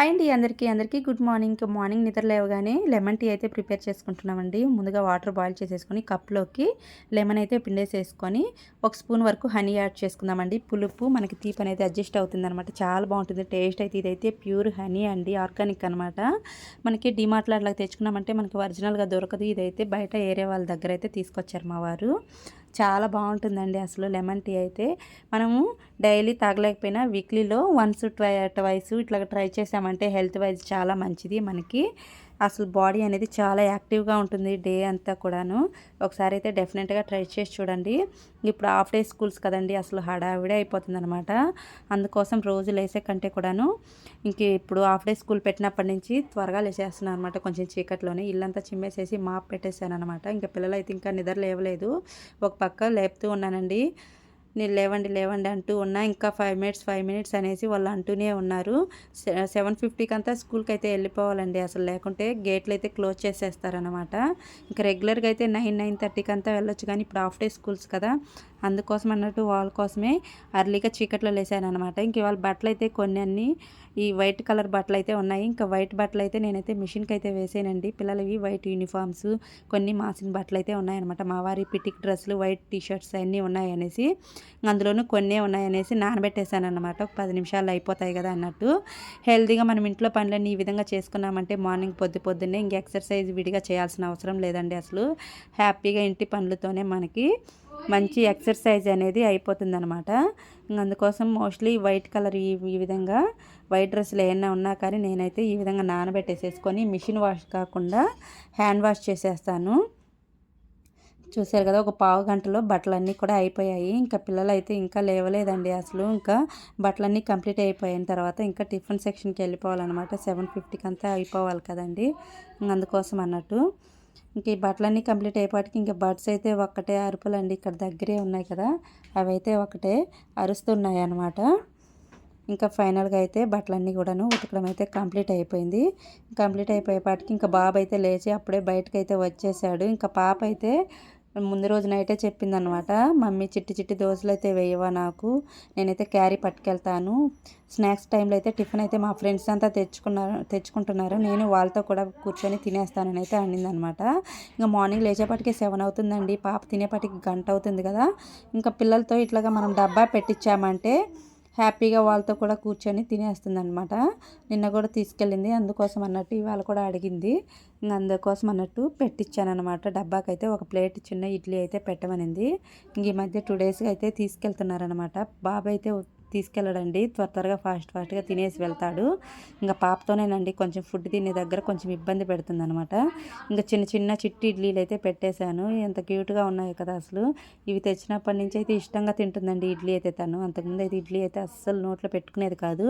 Hi అండి అందరికీ అందరికీ గుడ్ మార్నింగ్. మార్నింగ్ నిద్ర లేవగానే లెమన్ టీ అయితే ప్రిపేర్ చేసుకుంటున్నామండి. ముందుగా వాటర్ బాయిల్ చేసేసుకొని కప్లోకి లెమన్ అయితే పిండేసేసుకొని ఒక స్పూన్ వరకు హనీ యాడ్ చేసుకుందామండి. పులుపు మనకి తీపి అనేది అడ్జస్ట్ అవుతుందన్నమాట. చాలా బాగుంటుంది. టేస్ట్ అయితే ఇదైతే ప్యూర్ హనీ అండి. ఆర్గానిక్ అనమాట మనకి డిమార్ట్లో అట్లా తెచ్చుకున్నామంటే మనకి ఒరిజినల్గా దొరకదు. ఇదైతే బయట ఏరే వాళ్ళ దగ్గర అయితే తీసుకొచ్చారు మా వారు. చాలా బాగుంటుందండి అసలు లెమన్ టీ అయితే. మనము డైలీ తాగలేకపోయినా వీక్లీలో వన్స్ ట్వై ట్వైస్ ఇట్లా ట్రై చేసామంటే హెల్త్ వైజ్ చాలా మంచిది మనకి. అసలు బాడీ అనేది చాలా యాక్టివ్గా ఉంటుంది డే అంతా కూడాను. ఒకసారి అయితే డెఫినెట్గా ట్రై చేసి చూడండి. ఇప్పుడు హాఫ్ డే స్కూల్స్ కదండి అసలు హడావిడే అయిపోతుంది అనమాట అందుకోసం రోజు లేసే కంటే కూడాను ఇంక ఇప్పుడు హాఫ్ డే స్కూల్ పెట్టినప్పటి నుంచి త్వరగా లేచేస్తున్నాను అనమాట కొంచెం చీకట్లోనే ఇల్లంతా చిమ్మేసేసి మాప్ పెట్టేశాను అనమాట ఇంకా పిల్లలు అయితే ఇంకా నిద్ర లేవలేదు. ఒక పక్క లేపుతూ ఉన్నానండి. నేను లేవండి లేవండి అంటూ ఉన్నా. ఇంకా ఫైవ్ మినిట్స్ ఫైవ్ మినిట్స్ అనేసి వాళ్ళు అంటూనే ఉన్నారు. సెవెన్ ఫిఫ్టీకి అంతా స్కూల్కి అయితే వెళ్ళిపోవాలండి. అసలు లేకుంటే గేట్లు అయితే క్లోజ్ చేసేస్తారనమాట ఇంకా రెగ్యులర్గా అయితే నైన్ నైన్ థర్టీకి అంతా వెళ్ళొచ్చు. కానీ ఇప్పుడు హాఫ్ డే స్కూల్స్ కదా. అందుకోసం అన్నట్టు వాళ్ళ కోసమే అర్లీగా చీకట్లో లేసాను అనమాట ఇంక ఇవాళ బట్టలు అయితే కొన్ని అన్ని ఈ వైట్ కలర్ బట్టలు అయితే ఉన్నాయి. ఇంకా వైట్ బట్టలు అయితే నేనైతే మిషన్కి అయితే వేసానండి. పిల్లలవి వైట్ యూనిఫామ్స్ కొన్ని మాసిన బట్టలు అయితే ఉన్నాయన్నమాట. మా వారి పిటిక్ డ్రెస్సులు వైట్ టీషర్ట్స్ అన్నీ ఉన్నాయనేసి అందులోనూ కొన్ని ఉన్నాయనేసి నానబెట్టేశాను అనమాట ఒక పది నిమిషాలు అయిపోతాయి కదా అన్నట్టు. హెల్తీగా మనం ఇంట్లో పనులన్నీ ఈ విధంగా చేసుకున్నామంటే మార్నింగ్ పొద్దు పొద్దున్నే ఇంక ఎక్సర్సైజ్ విడిగా చేయాల్సిన అవసరం లేదండి అసలు. హ్యాపీగా ఇంటి పనులతోనే మనకి మంచి ఎక్సర్సైజ్ అనేది అయిపోతుంది అనమాట అందుకోసం మోస్ట్లీ వైట్ కలర్ ఈ ఈ విధంగా వైట్ డ్రెస్సులు ఏమైనా ఉన్నా కానీ నేనైతే ఈ విధంగా నానబెట్టేసేసుకొని మిషన్ వాష్ కాకుండా హ్యాండ్ వాష్ చేసేస్తాను. చూసారు కదా ఒక పావు గంటలో బట్టలన్నీ కూడా అయిపోయాయి. ఇంకా పిల్లలు అయితే ఇంకా లేవలేదండి అసలు. ఇంకా బట్టలన్నీ కంప్లీట్ అయిపోయిన తర్వాత ఇంకా టిఫిన్ సెక్షన్కి వెళ్ళిపోవాలన్నమాట. సెవెన్ ఫిఫ్టీకి అంతా అయిపోవాలి కదండి. అందుకోసం అన్నట్టు. ఇంక ఈ బట్టలన్నీ కంప్లీట్ అయిపోయాటికి ఇంకా బర్డ్స్ అయితే ఒక్కటే అరుపులండి. ఇక్కడ దగ్గరే ఉన్నాయి కదా అవి అయితే ఒకటే అరుస్తున్నాయి అనమాట ఇంకా ఫైనల్గా అయితే బట్టలన్నీ కూడాను ఉతకడం అయితే కంప్లీట్ అయిపోయింది. కంప్లీట్ అయిపోయేపాటికి ఇంకా బాబు అయితే లేచి అప్పుడే బయటకు అయితే వచ్చేసాడు. ఇంకా పాప అయితే ముందు రోజు నైటే చెప్పిందనమాట మమ్మీ చిట్టి చిట్టి దోశలు అయితే వేయవా నాకు? నేనైతే క్యారీ పట్టుకెళ్తాను. స్నాక్స్ టైంలో అయితే టిఫిన్ అయితే మా ఫ్రెండ్స్ అంతా తెచ్చుకున్నారు తెచ్చుకుంటున్నారు. నేను వాళ్ళతో కూడా కూర్చొని తినేస్తానని అయితే అనిందనమాట. ఇంకా మార్నింగ్ లేచేపటికి సెవెన్ అవుతుందండి. పాప తినేపటికి గంట అవుతుంది కదా. ఇంకా పిల్లలతో ఇట్లాగా మనం డబ్బా పెట్టించామంటే హ్యాపీగా వాళ్ళతో కూడా కూర్చొని తినేస్తుంది అనమాట నిన్న కూడా తీసుకెళ్ళింది. అందుకోసం అన్నట్టు ఇవాళ కూడా అడిగింది. అందుకోసం అన్నట్టు పెట్టించాను అనమాట డబ్బాకైతే ఒక ప్లేట్ చిన్న ఇడ్లీ అయితే పెట్టమనింది. ఇంక ఈ మధ్య టూ డేస్గా అయితే తీసుకెళ్తున్నారనమాట బాబు అయితే తీసుకెళ్ళడండి. త్వర త్వరగా ఫాస్ట్ ఫాస్ట్గా తినేసి వెళ్తాడు. ఇంకా పాపతోనేనండి కొంచెం ఫుడ్ తినే దగ్గర కొంచెం ఇబ్బంది పెడుతుంది అనమాట ఇంకా చిన్న చిన్న చిట్టి ఇడ్లీలు అయితే పెట్టేశాను. ఎంత క్యూట్గా ఉన్నాయి కదా అసలు. ఇవి తెచ్చినప్పటి నుంచి అయితే ఇష్టంగా తింటుందండి ఇడ్లీ అయితే తను. అంతకుముందు అయితే ఇడ్లీ అయితే అస్సలు నోట్లో పెట్టుకునేది కాదు.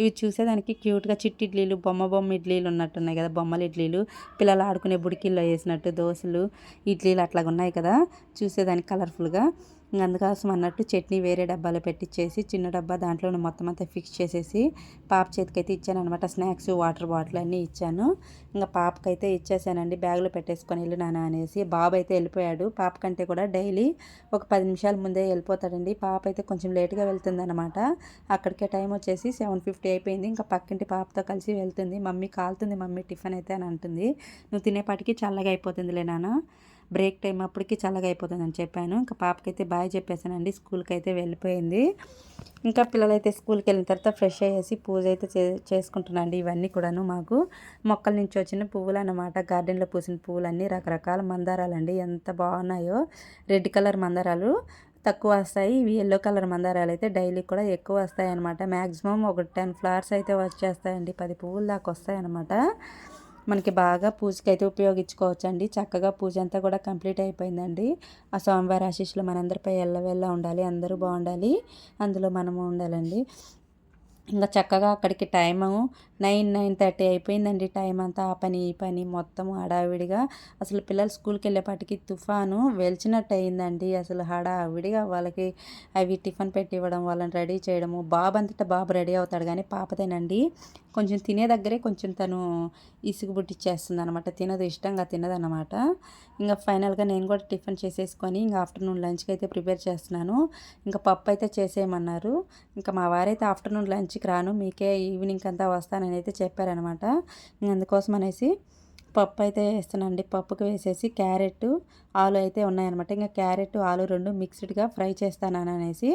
ఇవి చూసేదానికి క్యూట్గా చిట్టి ఇడ్లీలు బొమ్మ బొమ్మ ఇడ్లీలు ఉన్నట్టున్నాయి కదా బొమ్మల ఇడ్లీలు. పిల్లలు ఆడుకునే బుడికిల్లో వేసినట్టు దోశలు ఇడ్లీలు అట్లాగా ఉన్నాయి కదా. చూసేదానికి కలర్ఫుల్గా. అందుకోసం అన్నట్టు చట్నీ వేరే డబ్బాలో పెట్టించేసి చిన్న డబ్బా దాంట్లో మొత్తం అంతా ఫిక్స్ చేసేసి పాప చేతికి అయితే ఇచ్చాను అనమాట స్నాక్స్ వాటర్ బాటిల్ అన్నీ ఇచ్చాను. ఇంకా పాపకైతే ఇచ్చేసానండి. బ్యాగ్లో పెట్టేసుకొని వెళ్ళి నాన్న అనేసి. బాబు అయితే వెళ్ళిపోయాడు. పాప కంటే కూడా డైలీ ఒక పది నిమిషాల ముందే వెళ్ళిపోతాడండి. పాప అయితే కొంచెం లేట్గా వెళ్తుంది అనమాట అక్కడికే టైం వచ్చేసి సెవెన్ ఫిఫ్టీ అయిపోయింది. ఇంకా పక్కింటి పాపతో కలిసి వెళ్తుంది. మమ్మీ కాలుతుంది. మమ్మీ టిఫిన్ అయితే అని అంటుంది. నువ్వు తినేపాటికి చల్లగా అయిపోతుందిలే నాన్న. బ్రేక్ టైం అప్పటికి చల్లగా అయిపోతుందని చెప్పాను. ఇంకా పాపకైతే బాయ్ చెప్పేసానండి స్కూల్కి అయితే వెళ్ళిపోయింది. ఇంకా పిల్లలైతే స్కూల్కి వెళ్ళిన తర్వాత ఫ్రెష్ అయ్యేసి పూజ అయితే చే చేసుకుంటున్నాండి ఇవన్నీ కూడాను మాకు. మొక్కల నుంచి వచ్చిన పువ్వులు అన్నమాట గార్డెన్లో పూసిన పువ్వులన్నీ రకరకాల మందారాలండి. ఎంత బాగున్నాయో. రెడ్ కలర్ మందారాలు తక్కువ వస్తాయి. ఇవి ఎల్లో కలర్ మందారాలు అయితే డైలీ కూడా ఎక్కువ వస్తాయి అనమాట మ్యాక్సిమం ఒక టెన్ ఫ్లవర్స్ అయితే వచ్చేస్తాయండి. పది పువ్వులు దాకా వస్తాయి అనమాట మనకి బాగా పూజకి అయితే ఉపయోగించుకోవచ్చు అండి చక్కగా పూజ అంతా కూడా కంప్లీట్ అయిపోయిందండి. ఆ స్వామివారి ఆశీస్సులు మనందరిపై ఎల్లవెల్ల ఉండాలి. అందరూ బాగుండాలి. అందులో మనము ఉండాలండి. ఇంకా చక్కగా అక్కడికి టైము నైన్ నైన్ థర్టీ అయిపోయిందండి. టైం అంతా ఆ పని ఈ పని మొత్తం హడావిడిగా. అసలు పిల్లలు స్కూల్కి వెళ్ళేపాటికి తుఫాను వెలిచినట్టు అయిందండి అసలు హడావిడిగా వాళ్ళకి అవి టిఫిన్ పెట్టి ఇవ్వడం వాళ్ళని రెడీ చేయడము. బాబు అంతటా బాబు రెడీ అవుతాడు కానీ పాపదేనండి. కొంచెం తినే దగ్గరే కొంచెం తను ఇసుగు బుట్టిచ్చేస్తుంది అనమాట తినదు ఇష్టంగా తినదనమాట ఇంకా ఫైనల్గా నేను కూడా టిఫిన్ చేసేసుకొని ఇంకా ఆఫ్టర్నూన్ లంచ్కి అయితే ప్రిపేర్ చేస్తున్నాను. ఇంకా పప్పు అయితే చేసేయమన్నారు. ఇంకా మా వారైతే ఆఫ్టర్నూన్ లంచ్ లంచ్కి రాను మీకే ఈవినింగ్ అంతా వస్తానని అయితే చెప్పారనమాట. అందుకోసం అనేసి పప్పు అయితే వేస్తానండి పప్పుకి వేసేసి క్యారెట్ ఆలు అయితే ఉన్నాయన్నమాట ఇంకా క్యారెట్ ఆలు రెండు మిక్స్డ్గా ఫ్రై చేస్తాను అనేసి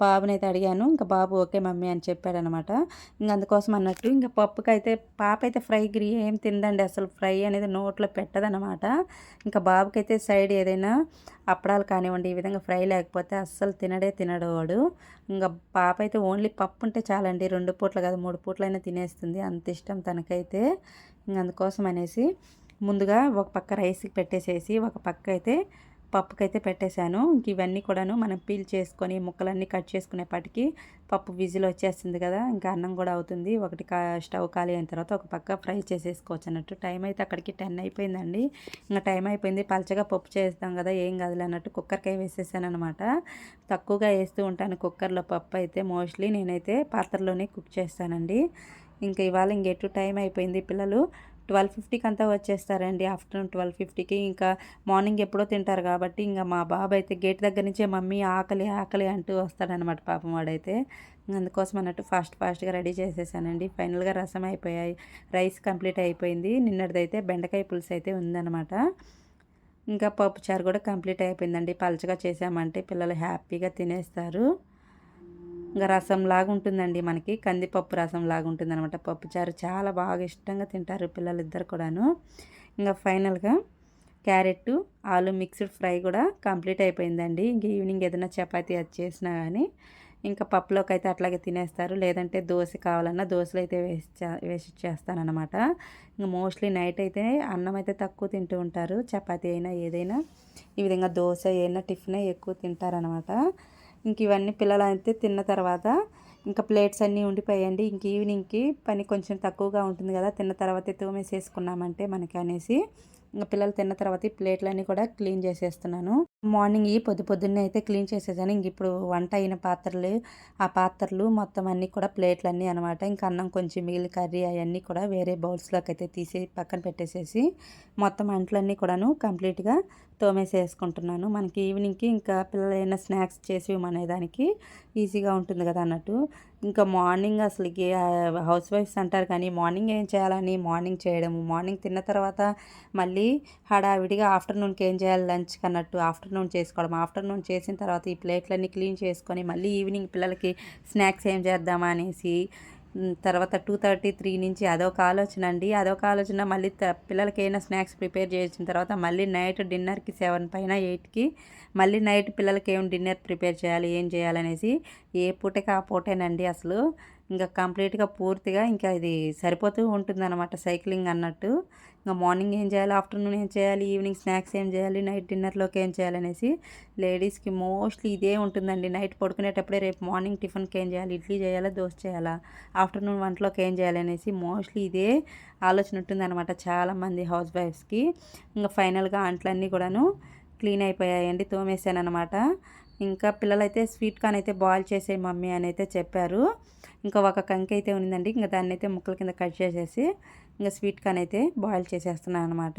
బాబునైతే అడిగాను. ఇంకా బాబు ఓకే మమ్మీ అని చెప్పాడనమాట. ఇంక అందుకోసం అన్నట్టు ఇంకా పప్పుకి అయితే పాప అయితే ఫ్రై గ్రీ ఏం తిందండి అసలు. ఫ్రై అనేది నోట్లో పెట్టదనమాట. ఇంకా బాబుకైతే సైడ్ ఏదైనా అప్పడాలు కానివ్వండి ఈ విధంగా ఫ్రై లేకపోతే అస్సలు తినడే తినడు వాడు. ఇంకా పాప అయితే ఓన్లీ పప్పు ఉంటే చాలండి. రెండు పూట్లు కాదు మూడు పూట్లైనా తినేస్తుంది. అంత ఇష్టం తనకైతే. ఇంక అందుకోసం అనేసి ముందుగా ఒక పక్క రైస్కి పెట్టేసేసి ఒక పక్క అయితే పప్పుకైతే పెట్టేశాను. ఇంక ఇవన్నీ కూడాను మనం పీల్ చేసుకొని ముక్కలన్నీ కట్ చేసుకునేపాటికి పప్పు విజిల్ వచ్చేస్తుంది కదా ఇంకా అన్నం కూడా అవుతుంది. ఒకటి కా స్టవ్ ఖాళీ అయిన తర్వాత ఒక పక్క ఫ్రై చేసేసుకోవచ్చు అన్నట్టు. టైం అయితే అక్కడికి టెన్ అయిపోయిందండి. ఇంకా టైం అయిపోయింది. పలచగా పప్పు చేస్తాం కదా ఏం కాదులే అన్నట్టు కుక్కర్కి వేసేసాను అనమాట తక్కువగా వేస్తూ ఉంటాను కుక్కర్లో పప్పు అయితే మోస్ట్లీ. నేనైతే పాత్రలోనే కుక్ చేస్తానండి. ఇంకా ఇవాళ ఇంకెటు టైం అయిపోయింది పిల్లలు? ట్వెల్వ్ ఫిఫ్టీకి అంతా వచ్చేస్తారండి. ఆఫ్టర్నూన్ ట్వెల్వ్ ఫిఫ్టీకి ఇంకా మార్నింగ్ ఎప్పుడో తింటారు కాబట్టి ఇంకా మా బాబు అయితే గేట్ దగ్గర నుంచే మమ్మీ ఆకలి ఆకలి అంటూ వస్తాడనమాట పాపం వాడైతే. అందుకోసం అన్నట్టు ఫాస్ట్ ఫాస్ట్గా రెడీ చేసేసానండి. ఫైనల్గా రసం అయిపోయాయి రైస్ కంప్లీట్ అయిపోయింది. నిన్నటిదైతే బెండకాయ పులుసు అయితే ఉందన్నమాట. ఇంకా పప్పు చారు కూడా కంప్లీట్ అయిపోయిందండి. పలచగా చేసామంటే పిల్లలు హ్యాపీగా తినేస్తారు. ఇంకా రసంలాగా ఉంటుందండి మనకి. కందిపప్పు రసం లాగా ఉంటుంది అనమాట పప్పుచారు చాలా బాగా ఇష్టంగా తింటారు పిల్లలు ఇద్దరు కూడాను. ఇంకా ఫైనల్గా క్యారెట్ ఆలు మిక్స్డ్ ఫ్రై కూడా కంప్లీట్ అయిపోయిందండి. ఇంక ఈవినింగ్ ఏదైనా చపాతీ అది చేసినా కానీ ఇంకా పప్పులోకి అయితే అట్లాగే తినేస్తారు. లేదంటే దోశ కావాలన్నా దోశలు అయితే వేసి వేసి చేస్తానన్నమాట. ఇంకా మోస్ట్లీ నైట్ అయితే అన్నం అయితే తక్కువ తింటూ ఉంటారు. చపాతీ అయినా ఏదైనా ఈ విధంగా దోశ అయినా టిఫిన్ ఎక్కువ తింటారనమాట ఇంక ఇవన్నీ పిల్లలు అయితే తిన్న తర్వాత ఇంకా ప్లేట్స్ అన్నీ ఉండిపోయాయండి ఇంక ఈవినింగ్కి పని కొంచెం తక్కువగా ఉంటుంది కదా తిన్న తర్వాత తోమేసేసుకున్నామంటే మనకి అనేసి ఇంకా పిల్లలు తిన్న తర్వాత ఈ ప్లేట్లన్నీ కూడా క్లీన్ చేసేస్తున్నాను. మార్నింగ్ ఈ పొద్దు పొద్దున్నే అయితే క్లీన్ చేసేసాను. ఇంక ఇప్పుడు వంట అయిన పాత్రలు ఆ పాత్రలు మొత్తం అన్నీ కూడా ప్లేట్లు అన్నీ అనమాట ఇంకా అన్నం కొంచెం మిగిలి కర్రీ అవన్నీ కూడా వేరే బౌల్స్లోకి అయితే తీసి పక్కన పెట్టేసేసి మొత్తం అంట్లన్నీ కూడాను కంప్లీట్గా తోమేసేసుకుంటున్నాను. మనకి ఈవినింగ్కి ఇంకా పిల్లలు ఏమైనా స్నాక్స్ చేసి దానికి ఈజీగా ఉంటుంది కదా అన్నట్టు. ఇంకా మార్నింగ్ అసలు హౌస్ వైఫ్స్ అంటారు కానీ మార్నింగ్ ఏం చేయాలని మార్నింగ్ చేయడము మార్నింగ్ తిన్న తర్వాత మళ్ళీ హడావిడిగా ఆఫ్టర్నూన్కి ఏం చేయాలి లంచ్కి అన్నట్టు ఆఫ్టర్నూన్ చేసుకోవడం. ఆఫ్టర్నూన్ చేసిన తర్వాత ఈ ప్లేట్లన్నీ క్లీన్ చేసుకొని మళ్ళీ ఈవినింగ్ పిల్లలకి స్నాక్స్ ఏం చేద్దామా అనేసి తర్వాత టూ థర్టీ త్రీ నుంచి అదొక ఆలోచన అండి. అదొక ఆలోచన మళ్ళీ పిల్లలకి అయినా స్నాక్స్ ప్రిపేర్ చేసిన తర్వాత మళ్ళీ నైట్ డిన్నర్కి సెవెన్ పైన ఎయిట్కి మళ్ళీ నైట్ పిల్లలకి ఏం డిన్నర్ ప్రిపేర్ చేయాలి ఏం చేయాలనేసి ఏ పూటకి ఆ పూటేనండి అసలు. ఇంకా కంప్లీట్గా పూర్తిగా ఇంకా ఇది సరిపోతూ ఉంటుందన్నమాట సైక్లింగ్ అన్నట్టు. ఇంకా మార్నింగ్ ఏం చేయాలి? ఆఫ్టర్నూన్ ఏం చేయాలి? ఈవినింగ్ స్నాక్స్ ఏం చేయాలి? నైట్ డిన్నర్లోకి ఏం చేయాలనేసి లేడీస్కి మోస్ట్లీ ఇదే ఉంటుందండి. నైట్ పడుకునేటప్పుడే రేపు మార్నింగ్ టిఫిన్కి ఏం చేయాలి? ఇడ్లీ చేయాలా? దోశ చేయాలా? ఆఫ్టర్నూన్ వంటలోకి ఏం చేయాలనేసి మోస్ట్లీ ఇదే ఆలోచన ఉంటుందన్నమాట చాలామంది హౌస్ వైఫ్స్కి. ఇంకా ఫైనల్గా అంట్లన్నీ కూడాను క్లీన్ అయిపోయాయండి తోమేసాను అనమాట ఇంకా పిల్లలైతే స్వీట్ కార్న్ అయితే బాయిల్ చేసే మమ్మీ అని అయితే చెప్పారు. ఇంకా ఒక కంకి అయితే ఉందండి ఇంకా దాన్ని అయితే ముక్కల కింద కట్ చేసేసి ఇంకా స్వీట్ కాన్ అయితే బాయిల్ చేసేస్తున్నాను అనమాట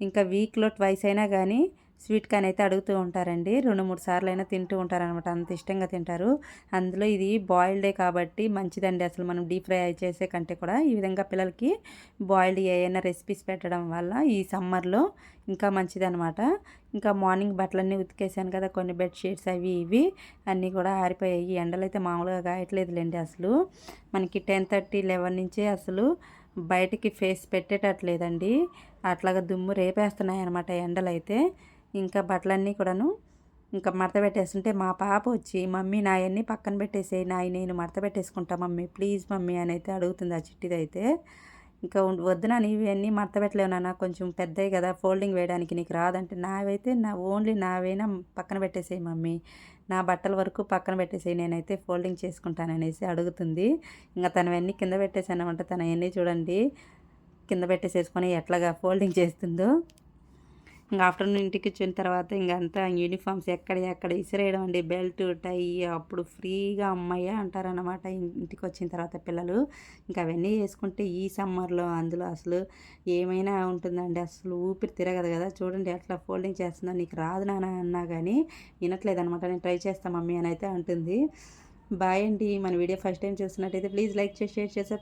ఇంకా వీక్లో ట్వైస్ అయినా కానీ స్వీట్ కార్న్ అయితే అడుగుతూ ఉంటారండి. రెండు మూడు సార్లు అయినా తింటూ ఉంటారనమాట అంత ఇష్టంగా తింటారు. అందులో ఇది బాయిల్డే కాబట్టి మంచిదండి. అసలు మనం డీప్ ఫ్రై చేసే కంటే కూడా ఈ విధంగా పిల్లలకి బాయిల్డ్ ఏమైనా రెసిపీస్ పెట్టడం వల్ల ఈ సమ్మర్లో ఇంకా మంచిదనమాట ఇంకా మార్నింగ్ బట్టలన్నీ ఉతికేసాను కదా కొన్ని బెడ్షీట్స్ అవి ఇవి అన్నీ కూడా ఆరిపోయాయి. ఎండలు అయితే మామూలుగా కాయట్లేదులేండి అసలు. మనకి టెన్ థర్టీ లెవెన్ నుంచే అసలు బయటికి ఫేస్ పెట్టేటట్లేదండి. అట్లాగా దుమ్ము రేపేస్తున్నాయి అనమాట ఎండలు అయితే ఇంకా బట్టలన్నీ కూడాను ఇంకా మడత పెట్టేస్తుంటే మా పాప వచ్చి మమ్మీ నాయన్ని పక్కన పెట్టేసే నాయి నేను మడత పెట్టేసుకుంటా మమ్మీ ప్లీజ్ మమ్మీ అని అయితే అడుగుతుంది ఆ చిట్టిదైతే ఇంకా వద్దునా నీవన్నీ మడత పెట్టలేవు నాన్న కొంచెం పెద్దవి కదా ఫోల్డింగ్ వేయడానికి నీకు రాదంటే నావైతే నా ఓన్లీ నావైనా పక్కన పెట్టేసేయి మమ్మీ నా బట్టల వరకు పక్కన పెట్టేసేయి నేనైతే ఫోల్డింగ్ చేసుకుంటాననేసి అడుగుతుంది. ఇంకా తనవన్నీ కింద పెట్టేసానమంటే తన అన్నీ చూడండి కింద పెట్టేసేసుకొని ఎట్లాగా ఫోల్డింగ్ చేస్తుందో. ఇంకా ఆఫ్టర్నూన్ ఇంటికి వచ్చిన తర్వాత ఇంక అంతా యూనిఫామ్స్ ఎక్కడ ఎక్కడ ఇసిరేయడం అండి. బెల్ట్ టై అప్పుడు ఫ్రీగా అమ్మాయి అంటారనమాట ఇంటికి వచ్చిన తర్వాత పిల్లలు. ఇంకా అవన్నీ వేసుకుంటే ఈ సమ్మర్లో అందులో అసలు ఏమైనా ఉంటుందండి? అసలు ఊపిరి తిరగదు కదా. చూడండి అట్లా ఫోల్డింగ్ చేస్తుందో. నీకు రాదు నాన్న అన్నా కానీ వినట్లేదు అనమాట నేను ట్రై చేస్తాను మమ్మీ అని అయితే అంటుంది. బాయ్ అండి. మన వీడియో ఫస్ట్ టైం చూసినట్టయితే ప్లీజ్ లైక్ చేసి షేర్ చేసి